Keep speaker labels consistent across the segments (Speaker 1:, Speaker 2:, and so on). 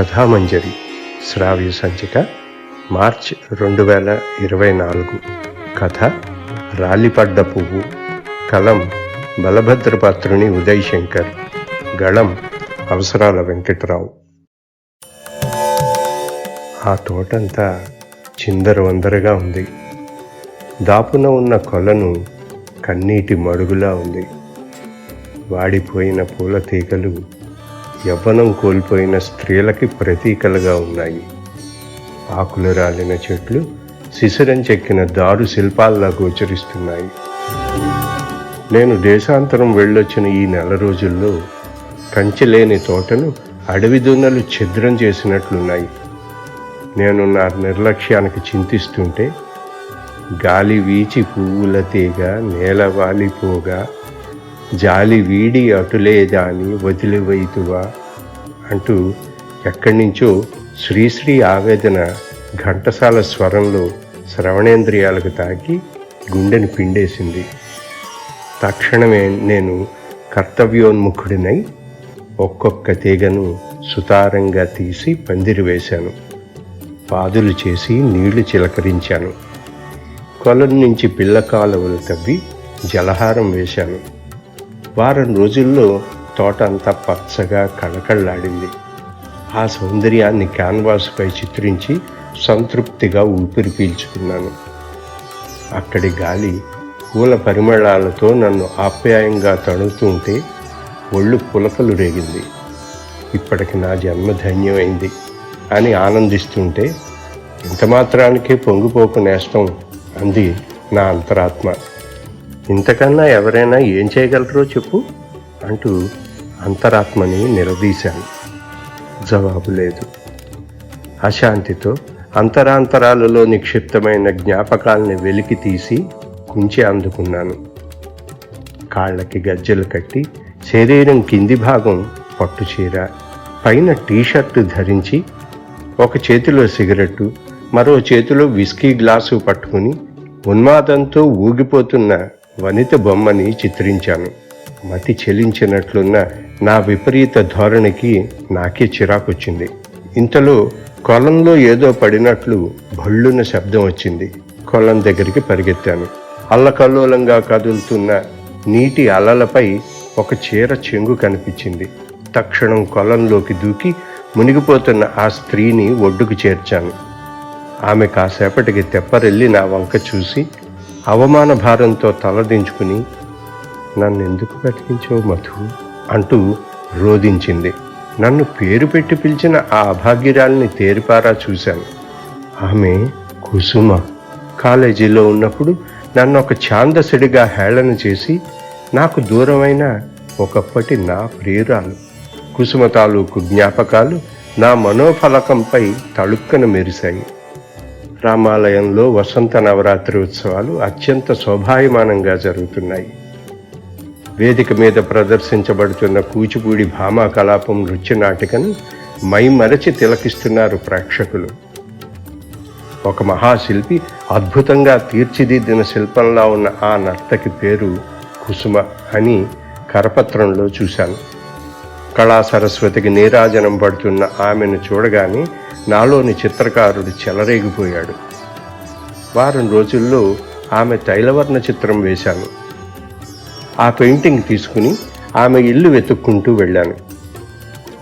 Speaker 1: కథామంజరి శ్రావ్య సంచిక మార్చ్ రెండు వేల ఇరవై నాలుగు. కథ రాలిపడ్డ పువ్వు. కలం బలభద్రపాత్రుని ఉదయ్ శంకర్. గళం అవసరాల వెంకట్రావు. ఆ తోటంతా చిందరవందరగా ఉంది. దాపున ఉన్న కొలను కన్నీటి మడుగులా ఉంది. వాడిపోయిన పూల తీగలు యవ్వనం కోల్పోయిన స్త్రీలకి ప్రతీకలుగా ఉన్నాయి. ఆకులు రాలిన చెట్లు శిశిరం చెక్కిన దారు శిల్పాల్లా గోచరిస్తున్నాయి. నేను దేశాంతరం వెళ్ళొచ్చిన ఈ నెల రోజుల్లో కంచె లేని తోటను అడవి దున్నలు ఛిద్రం చేసినట్లున్నాయి. నేను నా నిర్లక్ష్యానికి చింతిస్తుంటే గాలి వీచి పువ్వుల తీగ నేల వాలిపోగా జాలి వీడి అటులేదాని వదిలివైతువా అంటూ ఎక్కడి నుంచో శ్రీశ్రీ ఆవేదన ఘంటసాల స్వరంలో శ్రవణేంద్రియాలకు తాకి గుండెని పిండేసింది. తక్షణమే నేను కర్తవ్యోన్ముఖుడినై ఒక్కొక్క తీగను సుతారంగా తీసి పందిరి వేశాను. పాదులు చేసి నీళ్ళు చిలకరించాను. కొలం నుంచి పిల్ల కాలువలు తవ్వి జలహారం వేశాను. వారం రోజుల్లో తోట అంతా పచ్చగా కళకళలాడింది. ఆ సౌందర్యాన్ని క్యాన్వాస్పై చిత్రించి సంతృప్తిగా ఊపిరి పీల్చుకున్నాను. అక్కడి గాలి పూల పరిమళాలతో నన్ను ఆప్యాయంగా తణుతుంటే ఒళ్ళు పులకలు రేగింది. ఇప్పటికి నా జన్మ ధన్యమైంది అని ఆనందిస్తుంటే ఇంత మాత్రానికే పొంగిపోకు నేస్తం అంది నా అంతరాత్మ. ఇంతకన్నా ఎవరైనా ఏం చేయగలరో చెప్పు అంటూ అంతరాత్మని నిలదీశాను. జవాబు లేదు. అశాంతితో అంతరాంతరాలలో నిక్షిప్తమైన జ్ఞాపకాల్ని వెలికి తీసి కుంచి అందుకున్నాను. కాళ్ళకి గజ్జెలు కట్టి శరీరం కింది భాగం పట్టు చీర పైన టీషర్టు ధరించి ఒక చేతిలో సిగరెట్టు మరో చేతిలో విస్కీ గ్లాసు పట్టుకుని ఉన్మాదంతో ఊగిపోతున్న వనిత బొమ్మని చిత్రించాను. మతి చెలించినట్లున్న నా విపరీత ధోరణికి నాకే చిరాకొచ్చింది. ఇంతలో కొలంలో ఏదో పడినట్లు భళ్ళున శబ్దం వచ్చింది. కొలం దగ్గరికి పరిగెత్తాను. అల్లకల్లోలంగా కదులుతున్న నీటి అలలపై ఒక చీర చెంగు కనిపించింది. తక్షణం కొలంలోకి దూకి మునిగిపోతున్న ఆ స్త్రీని ఒడ్డుకు చేర్చాను. ఆమె కాసేపటికి తెప్పరెళ్ళి నా వంక చూసి అవమాన భారంతో తలదించుకుని నన్ను ఎందుకు బ్రతికించావు మధు? అంటూ రోధించింది. నన్ను పేరు పెట్టి పిలిచిన ఆ అభాగ్యురాల్ని తేరిపారా చూశాను. ఆమె కుసుమ. కాలేజీలో ఉన్నప్పుడు నన్ను ఒక ఛాందసుడిగా హేళన చేసి నాకు దూరమైన ఒకప్పటి నా ప్రియురాలు. కుసుమ తాలూకు జ్ఞాపకాలు నా మనోఫలకంపై తళుక్కన మెరిశాయి. రామాలయంలో వసంత నవరాత్రి ఉత్సవాలు అత్యంత శోభాయమానంగా జరుగుతున్నాయి. వేదిక మీద ప్రదర్శించబడుతున్న కూచిపూడి భామా కలాపం నృత్య నాటికను మైమరచి తిలకిస్తున్నారు ప్రేక్షకులు. ఒక మహాశిల్పి అద్భుతంగా తీర్చిదిద్దిన శిల్పంలా ఉన్న ఆ నర్తకి పేరు కుసుమ అని కరపత్రంలో చూశాను. కళా సరస్వతికి నీరాజనం పడుతున్న ఆమెను చూడగానే నాలోని చిత్రకారుడు చెలరేగిపోయాడు. వారం రోజుల్లో ఆమె తైలవర్ణ చిత్రం వేశాను. ఆ పెయింటింగ్ తీసుకుని ఆమె ఇల్లు వెతుక్కుంటూ వెళ్ళాను.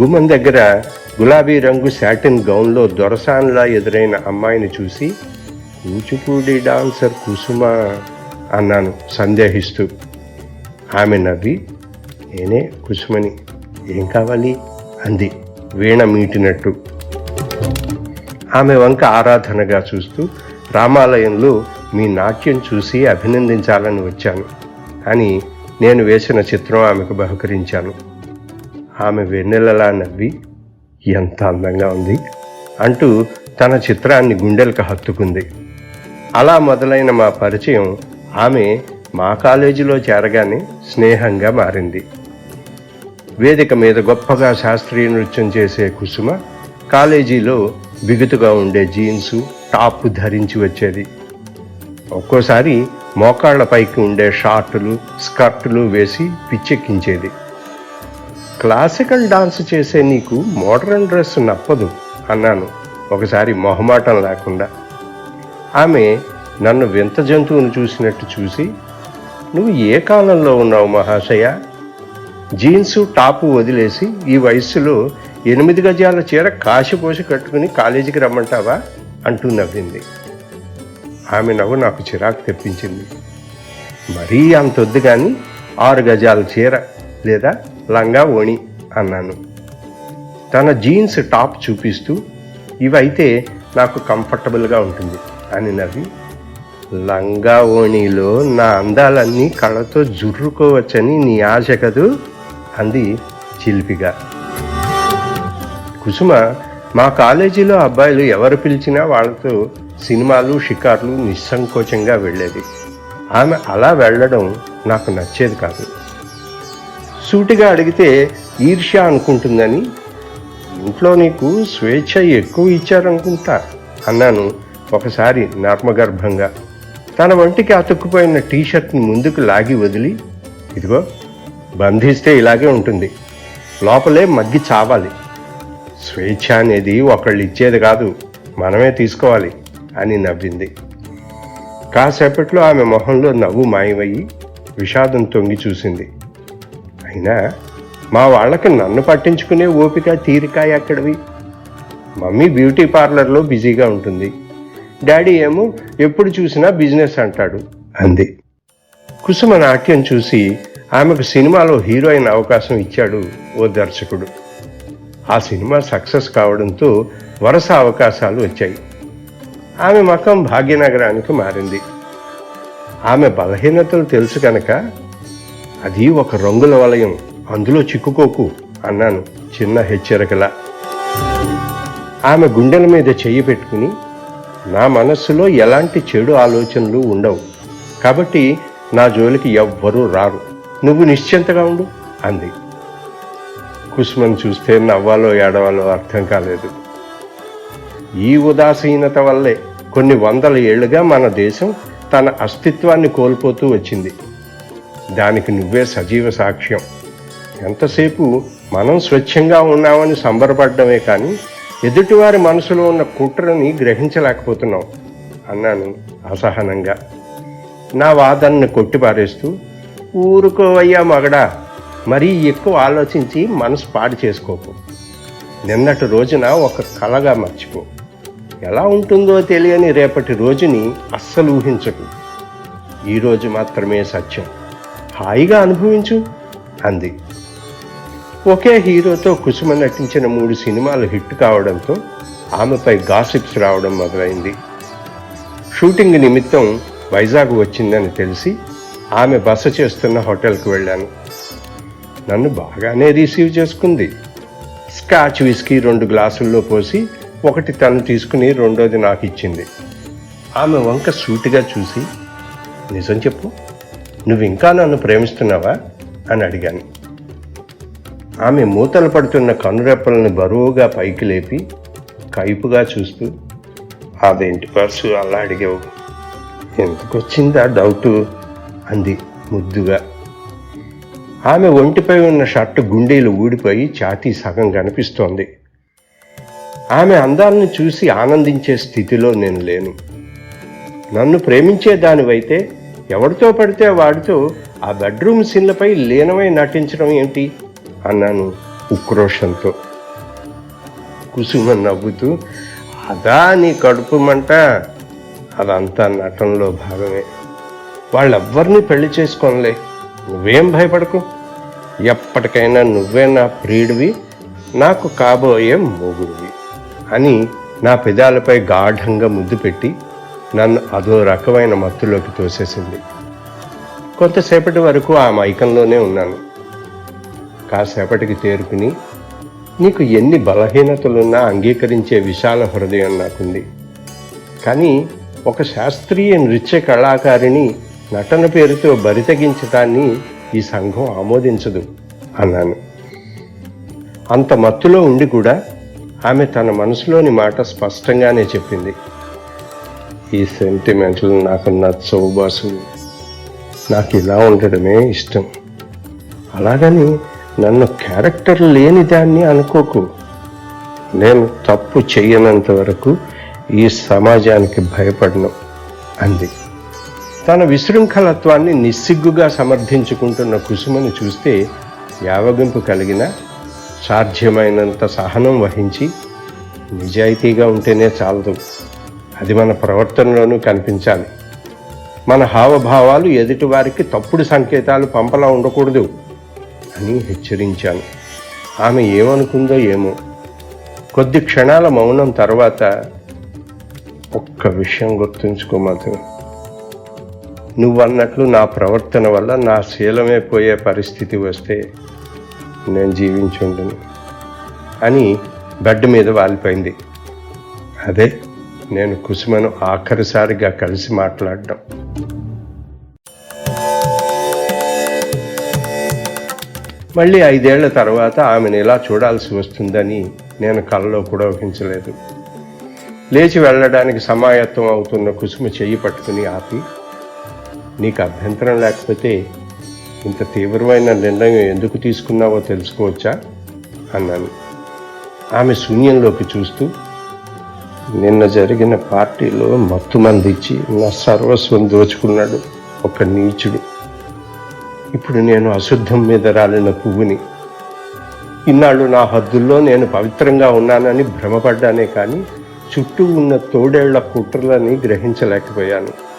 Speaker 1: గుమ్మం దగ్గర గులాబీ రంగు శాటిన్ గౌన్లో దొరసాన్లా ఎదురైన అమ్మాయిని చూసి కూచిపూడి డాన్సర్ కుసుమ అన్నాను సందేహిస్తూ. ఆమె నవ్వి నేనే కుసుమని ఏం కావాలి? అంది వీణ మీటినట్టు. ఆమె వంక ఆరాధనగా చూస్తూ రామాలయంలో మీ నాట్యం చూసి అభినందించాలని వచ్చాను. అని నేను వేసిన చిత్రం ఆమెకు బహుకరించాను. ఆమె వెన్నెలలా నవ్వి ఎంత అందంగా ఉంది అంటూ తన చిత్రాన్ని గుండెలకు హత్తుకుంది. అలా మొదలైన మా పరిచయం ఆమె మా కాలేజీలో చేరగానే స్నేహంగా మారింది. వేదిక మీద గొప్పగా శాస్త్రీయ నృత్యం చేసే కుసుమ కాలేజీలో బిగుతుగా ఉండే జీన్సు టాప్ ధరించి వచ్చేది. ఒక్కోసారి మోకాళ్ళ పైకి ఉండే షార్టులు స్కర్టులు వేసి పిచ్చెక్కించేది. క్లాసికల్ డాన్స్ చేసే నీకు మోడర్న్ డ్రెస్ నప్పదు అన్నాను. ఒకసారి మొహమాటం లేకుండా. ఆమె నన్ను వింత జంతువును చూసినట్టు చూసి నువ్వు ఏ కాలంలో ఉన్నావు మహాశయ? జీన్సు టాపు వదిలేసి ఈ వయస్సులో ఎనిమిది గజాల చీర కాశిపోసి కట్టుకుని కాలేజీకి రమ్మంటావా? అంటూ నవ్వింది ఆమె నవ్వు నాకు చిరాకు తెప్పించింది. మరీ అంత వద్దు కానీ ఆరు గజాల చీర లేదా లంగా ఓణి అన్నాను. తన జీన్స్ టాప్ చూపిస్తూ ఇవైతే నాకు కంఫర్టబుల్గా ఉంటుంది అని నవ్వి లంగా ఓణిలో నా అందాలన్నీ కళ్ళతో జుర్రుకోవచ్చని నీ ఆశ కదూ? అంది చిలిపిగా. కుసుమ మా కాలేజీలో అబ్బాయిలు ఎవరు పిలిచినా వాళ్ళతో సినిమాలు షికార్లు నిస్సంకోచంగా వెళ్ళేది. ఆమె అలా వెళ్ళడం నాకు నచ్చేది కాదు. సూటిగా అడిగితే ఈర్ష్య అనుకుంటుందని? ఇంట్లో నీకు స్వేచ్ఛ ఎక్కువ ఇచ్చారనుకుంటా? అన్నాను ఒకసారి నర్మగర్భంగా. తన వంటికి అతుక్కుపోయిన టీషర్ట్ని ముందుకు లాగి వదిలి ఇదిగో బంధిస్తే ఇలాగే ఉంటుంది. లోపలే మగ్గి చావాలి. స్వేచ్ఛ అనేది ఒకళ్ళు ఇచ్చేది కాదు మనమే తీసుకోవాలి అని నవ్వింది. కాసేపట్లో ఆమె మొహంలో నవ్వు మాయమయ్యి విషాదం తొంగి చూసింది. అయినా మా వాళ్ళకి నన్ను పట్టించుకునే ఓపిక తీరిక ఎక్కడివి? మమ్మీ బ్యూటీ పార్లర్లో బిజీగా ఉంటుంది. డాడీ ఏమో ఎప్పుడు చూసినా బిజినెస్ అంటాడు అంది. కుసుమ నాట్యం చూసి ఆమెకు సినిమాలో హీరోయిన్ అవకాశం ఇచ్చాడు ఓ దర్శకుడు. ఆ సినిమా సక్సెస్ కావడంతో వరుస అవకాశాలు వచ్చాయి. ఆమె మకం భాగ్యనగరానికి మారింది. ఆమె బలహీనతలు తెలుసు కనుక అది ఒక రంగుల వలయం అందులో చిక్కుకోకు అన్నాను చిన్న హెచ్చరికలా. ఆమె గుండెల మీద చెయ్యి పెట్టుకుని నా మనస్సులో ఎలాంటి చెడు ఆలోచనలు ఉండవు. కాబట్టి నా జోలికి ఎవ్వరూ రారు. నువ్వు నిశ్చింతగా ఉండు అంది. కుసుమని చూస్తే నవ్వాలో ఏడవాలో అర్థం కాలేదు. ఈ ఉదాసీనత వల్లే కొన్ని వందల ఏళ్ళుగా మన దేశం తన అస్తిత్వాన్ని కోల్పోతూ వచ్చింది. దానికి నువ్వే సజీవ సాక్ష్యం. ఎంతసేపు మనం స్వచ్ఛంగా ఉన్నామని సంబరపడ్డమే కానీ ఎదుటివారి మనసులో ఉన్న కుట్రని గ్రహించలేకపోతున్నాం అన్నాను అసహనంగా. నా వాదనను కొట్టిపారేస్తూ ఊరుకోవయ్యా మగడా మరీ ఎక్కువ ఆలోచించి మనసు పాడు చేసుకోకు. నిన్నటి రోజున ఒక కలగా మర్చిపో. ఎలా ఉంటుందో తెలియని రేపటి రోజుని అస్సలు ఊహించకు. ఈరోజు మాత్రమే సత్యం. హాయిగా అనుభవించు అంది. ఒకే హీరోతో కుసుమ నటించిన మూడు సినిమాలు హిట్ కావడంతో ఆమెపై గాసిప్స్ రావడం మొదలైంది. షూటింగ్ నిమిత్తం వైజాగ్ వచ్చిందని తెలిసి ఆమె బస చేస్తున్న హోటల్కి వెళ్ళాను. నన్ను బాగానే రిసీవ్ చేసుకుంది. స్కాచ్ విస్కీ రెండు గ్లాసుల్లో పోసి ఒకటి తను తీసుకుని రెండోది నాకు ఇచ్చింది. ఆమె వంక సూటిగా చూసి నిజం చెప్పు నువ్వు ఇంకా నన్ను ప్రేమిస్తున్నావా? అని అడిగాను. ఆమె మూతలు పడుతున్న కనురెప్పలను బరువుగా పైకి లేపి కైపుగా చూస్తూ అదేంటి పర్సు అలా అడిగావు? ఎందుకు వచ్చిందా డౌటు? అంది ముద్దుగా. ఆమె ఒంటిపై ఉన్న షర్టు గుండీలు ఊడిపోయి ఛాతీ సగం కనిపిస్తోంది. ఆమె అందాలను చూసి ఆనందించే స్థితిలో నేను లేను. నన్ను ప్రేమించే దానివైతే ఎవరితో పడితే వాడితో ఆ బెడ్రూమ్ సీన్లపై లీనమై నటించడం ఏమిటి అన్నాను ఉక్రోషంతో. కుసుమ నవ్వుతూ అదా నీ కడుపు మంట? అదంతా నటనలో భాగమే. వాళ్ళెవ్వరిని పెళ్ళి చేసుకోనులే. నువ్వేం భయపడకు. ఎప్పటికైనా నువ్వే నా ప్రియుడివి నాకు కాబోయే మొగుడివి అని నా పెదాలపై గాఢంగా ముద్దు పెట్టి నన్ను అదో రకమైన మత్తులోకి తోసేసింది. కొంతసేపటి వరకు ఆ మైకంలోనే ఉన్నాను. కాసేపటికి తేరుకుని నీకు ఎన్ని బలహీనతలున్నా అంగీకరించే విశాల హృదయం నాకుంది. కానీ ఒక శాస్త్రీయ నృత్య కళాకారిని నటన పేరుతో బరితెగించటాన్ని ఈ సంఘం ఆమోదించదు అన్నాను. అంత మత్తులో ఉండి కూడా ఆమె తన మనసులోని మాట స్పష్టంగానే చెప్పింది. ఈ సెంటిమెంట్లు నాకు నచ్చవు బాసు. నాకు ఇలా ఉండడమే ఇష్టం. అలాగని నన్ను క్యారెక్టర్ లేని దాన్ని అనుకోకు. నేను తప్పు చేయనంత వరకు ఈ సమాజానికి భయపడను అంది. తన విశృంఖలత్వాన్ని నిస్సిగ్గుగా సమర్థించుకుంటున్న కుసుమని చూస్తే యావగింపు కలిగిన సాధ్యమైనంత సహనం వహించి నిజాయితీగా ఉంటేనే చాలదు. అది మన ప్రవర్తనలోనూ కనిపించాలి. మన హావభావాలు ఎదుటివారికి తప్పుడు సంకేతాలు పంపలా ఉండకూడదు అని హెచ్చరించాను. ఆమె ఏమనుకుందో ఏమో. కొద్ది క్షణాల మౌనం తర్వాత ఒక్క విషయం గుర్తుంచుకో మధు నువ్వన్నట్లు నా ప్రవర్తన వల్ల నా శీలమే పోయే పరిస్థితి వస్తే నేను జీవించుండను అని బెడ్ మీద వాలిపోయింది. అదే నేను కుసుమను ఆఖరిసారిగా కలిసి మాట్లాడడం. మళ్ళీ ఐదేళ్ళ తర్వాత ఆమెను ఇలా చూడాల్సి వస్తుందని నేను కలలో కూడా ఊహించలేదు. లేచి వెళ్ళడానికి సమాయత్తం అవుతున్న కుసుమ చెయ్యి పట్టుకుని ఆపి నీకు అభ్యంతరం లేకపోతే ఇంత తీవ్రమైన నిర్ణయం ఎందుకు తీసుకున్నావో తెలుసుకోవచ్చా? అన్నాను. ఆమె శూన్యంలోకి చూస్తూ నిన్న జరిగిన పార్టీలో మత్తు మందిచ్చి నా సర్వస్వం దోచుకున్నాడు ఒక నీచుడు. ఇప్పుడు నేను అశుద్ధం మీద రాలిన పువ్వుని. ఇన్నాళ్ళు నా హద్దుల్లో నేను పవిత్రంగా ఉన్నానని భ్రమపడ్డానే కానీ చుట్టూ ఉన్న తోడేళ్ళ కుట్రలని గ్రహించలేకపోయాను.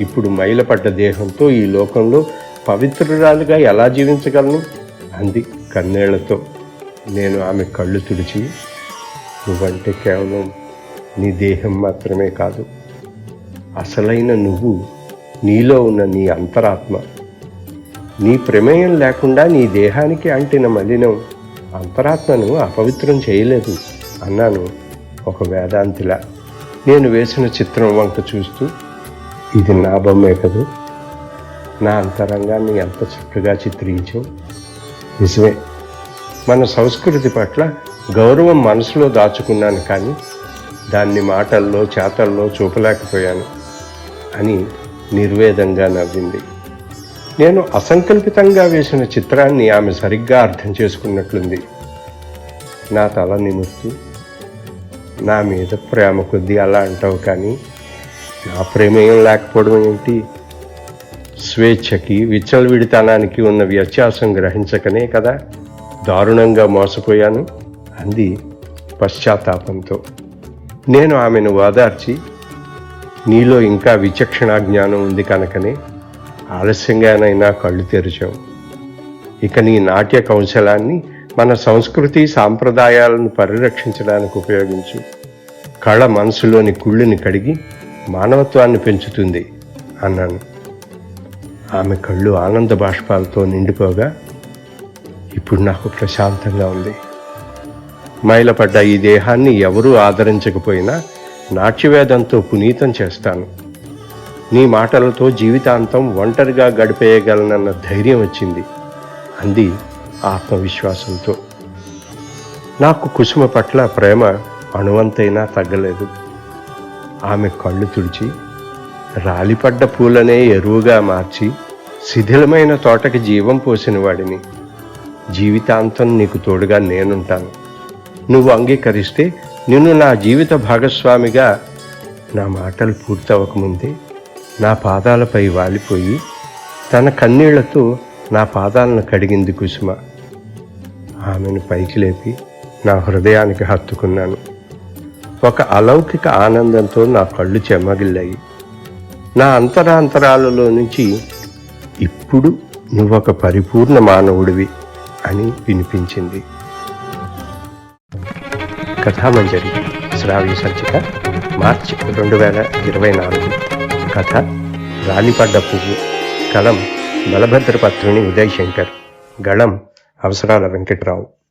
Speaker 1: ఇప్పుడు మైలపడ్డ దేహంతో ఈ లోకంలో పవిత్రురాలుగా ఎలా జీవించగలను? అంది కన్నేళ్ళతో. నేను ఆమె కళ్ళు తుడిచి నువ్వంటే కేవలం నీ దేహం మాత్రమే కాదు అసలైన నువ్వు నీలో ఉన్న నీ అంతరాత్మ. నీ ప్రమేయం లేకుండా నీ దేహానికి అంటిన మలినం అంతరాత్మను అపవిత్రం చేయలేదు అన్నాను ఒక వేదాంతిలా. నేను వేసిన చిత్రం వంక చూస్తూ ఇది నా బొమ్మే కదూ? నా అంతరంగాన్ని ఎంత చక్కగా చిత్రించావు నిజమే మన సంస్కృతి పట్ల గౌరవం మనసులో దాచుకున్నాను కానీ దాన్ని మాటల్లో చేతల్లో చూపలేకపోయాను అని నిర్వేదంగా నవ్వింది. నేను అసంకల్పితంగా వేసిన చిత్రాన్ని ఆమె సరిగ్గా అర్థం చేసుకున్నట్లుంది. నా తల నిమురుతూ నా మీద ప్రేమ కొద్దీ అలా అంటావు కానీ నా ప్రేమేయం లేకపోవడం ఏంటి? స్వేచ్ఛకి విచ్చలవిడితనానికి ఉన్న వ్యత్యాసం గ్రహించకనే కదా. దారుణంగా మోసపోయాను అంది పశ్చాత్తాపంతో. నేను ఆమెను ఓదార్చి నీలో ఇంకా విచక్షణ జ్ఞానం ఉంది కనుకనే ఆలస్యంగానైనా కళ్ళు తెరిచావు. ఇక నీ నాట్య కౌశలాన్ని మన సంస్కృతి సాంప్రదాయాలను పరిరక్షించడానికి ఉపయోగించు. కళ మనసులోని కుళ్ళుని కడిగి మానవత్వాన్ని పెంచుతుంది అన్నాను. ఆమె కళ్ళు ఆనంద బాష్పాలతో నిండిపోగా ఇప్పుడు నాకు ప్రశాంతంగా ఉంది. మైలపడ్డ ఈ దేహాన్ని ఎవరూ ఆదరించకపోయినా నాట్యవేదంతో పునీతం చేస్తాను. నీ మాటలతో జీవితాంతం ఒంటరిగా గడిపేయగలనన్న ధైర్యం వచ్చింది అంది ఆత్మవిశ్వాసంతో. నాకు కుసుమ పట్ల ప్రేమ అణువంతైనా తగ్గలేదు. ఆమె కళ్ళు తుడిచి రాలిపడ్డ పూలనే ఎరువుగా మార్చి శిథిలమైన తోటకి జీవం పోసిన వాడిని. జీవితాంతం నీకు తోడుగా నేనుంటాను. నువ్వు అంగీకరిస్తే నిన్ను నా జీవిత భాగస్వామిగా నా మాటలు పూర్తవకముందే నా పాదాలపై వాలిపోయి తన కన్నీళ్ళతో నా పాదాలను కడిగింది కుసుమ. ఆమెను పైకి లేపి నా హృదయానికి హత్తుకున్నాను. ఒక అలౌకిక ఆనందంతో నా కళ్ళు చెమ్మగిల్లాయి నా అంతరాంతరాలలో నుంచి ఇప్పుడు నువ్వొక పరిపూర్ణ మానవుడివి అని వినిపించింది. కథామంజరి శ్రావ్య సంచిక మార్చి రెండు వేల ఇరవై నాలుగు. కథ రాలిపడ్డ పువ్వు. కలం బలభద్రపత్రుని ఉదయ్ శంకర్. గళం అవసరాల వెంకట్రావు.